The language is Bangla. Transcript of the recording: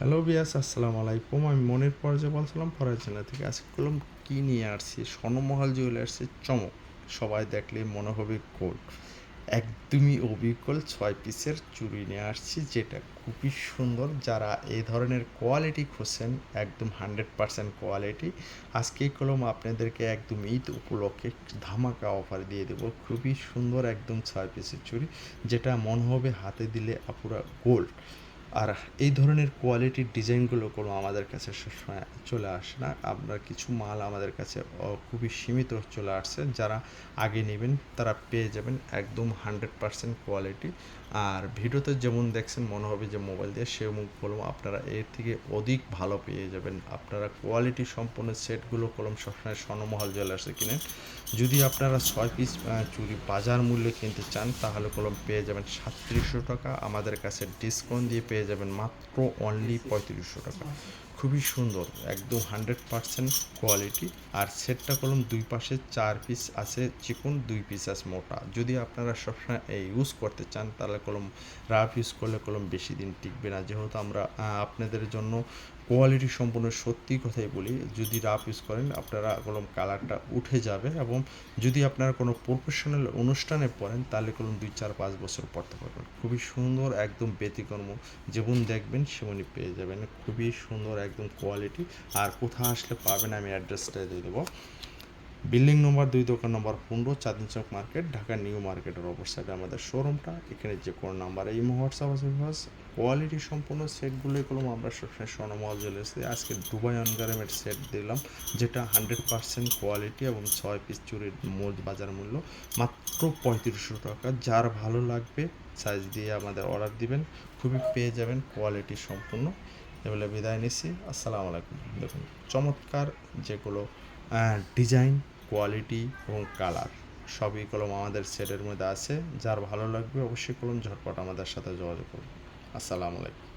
হ্যালো বিয়াস আসসালামু আলাইকুম। আমি মনির পর্যায়ে বলছিলাম চ্যানেল থেকে আজকে কলম কী নিয়ে আসছি? স্বর্ণমহল জুয়েলার্সের চমক। সবাই দেখলে মনে হবে গোল্ড একদমই অবিকল ছয় পিসের চুড়ি নিয়ে আসছি, যেটা খুবই সুন্দর। যারা এই ধরনের কোয়ালিটি খুঁজছেন, একদম হান্ড্রেড পারসেন্ট কোয়ালিটি আজকে এই কলম আপনাদেরকে একদম ঈদ উপলক্ষে ধামাকা অফার দিয়ে দেবো। খুবই সুন্দর একদম ছয় পিসের চুড়ি, যেটা মনে হবে হাতে দিলে আপুরা গোল্ড আর এই ধরনের কোয়ালিটির ডিজাইনগুলো কোনো আমাদের কাছে সবসময় চলে আসে না। আপনার কিছু মাল আমাদের কাছে খুবই সীমিত চলে আসছে। যারা আগে নেবেন, তারা পেয়ে যাবেন একদম হান্ড্রেড পারসেন্ট কোয়ালিটি আর ভিডিওতে যেমন দেখছেন, মনে হবে যে মোবাইল দিয়ে সে মুখ কলম আপনারা এর থেকে অধিক ভালো পেয়ে যাবেন। আপনারা কোয়ালিটি সম্পন্ন সেটগুলো কলম সবসময় স্বর্ণমহল জুয়েলার্সে কিনেন। যদি আপনারা ছয় পিস চুরি বাজার মূল্যে কিনতে চান, তাহলে কলম পেয়ে যাবেন সাতত্রিশশো টাকা। আমাদের কাছে ডিসকাউন্ট দিয়ে পেয়ে যাবেন মাত্র অনলি পঁয়ত্রিশশো টাকা। খুবই সুন্দর, একদম হান্ড্রেড পার্সেন্ট কোয়ালিটি আর সেটটা কলম দুই পাশে চার পিস আছে চিকন দুই পিস আছে মোটা। যদি আপনারা সবসময় ইউজ করতে চান, তাহলে কলম রাফ ইউজ করলে কলম বেশি দিন টিকবে না। যেহেতু আমরা আপনাদের জন্য কোয়ালিটি সম্পূর্ণ সত্যি কথাই বলি, যদি রাফ ইউজ করেন, আপনারা কলম কালারটা উঠে যাবে এবং যদি আপনারা কোনো প্রফেশনাল অনুষ্ঠানে পড়েন, তাহলে কলম দুই, চার, পাঁচ বছর পড়তে পারবেন। খুবই সুন্দর, একদম ব্যতিকর্ম। যেমন দেখবেন, সেমনই পেয়ে যাবেন। খুবই সুন্দর একদম কোয়ালিটি আর কোথায় আসলে পাবেন আমি অ্যাড্রেসটা দিয়ে দেবো। বিল্ডিং নম্বর দুই, দোকান নম্বর পনেরো, চাঁদনি চক মার্কেট ঢাকা নিউ মার্কেটের অপর সাইডে আমাদের শোরুমটা এখানে যে কোনো নাম্বার এই হোয়াটসঅ্যাপ আছে কোয়ালিটি সম্পূর্ণ সেটগুলোই করলাম। আমরা সবসময় স্বর্ণমহল জ্বেলার্সে আজকে দুবাই অনগারেমের সেট দিলাম, যেটা হান্ড্রেড পার্সেন্ট কোয়ালিটি এবং ছয় পিস চুরির মোট বাজার মূল্য মাত্র পঁয়ত্রিশশো টাকা। যার ভালো লাগবে সাইজ দিয়ে আমাদের অর্ডার দিবেন, খুবই পেয়ে যাবেন কোয়ালিটি সম্পূর্ণ। এবারে বিদায় নিচ্ছি। আসসালামু আলাইকুম। দেখুন, চমৎকার যেগুলো ডিজাইন, কোয়ালিটি এবং কালার, সবই কলম আমাদের সেটের মধ্যে আছে। যার ভালো লাগবে অবশ্যই কলম ঝটপট আমাদের সাথে যোগাযোগ করুন। আসসালামু আলাইকুম।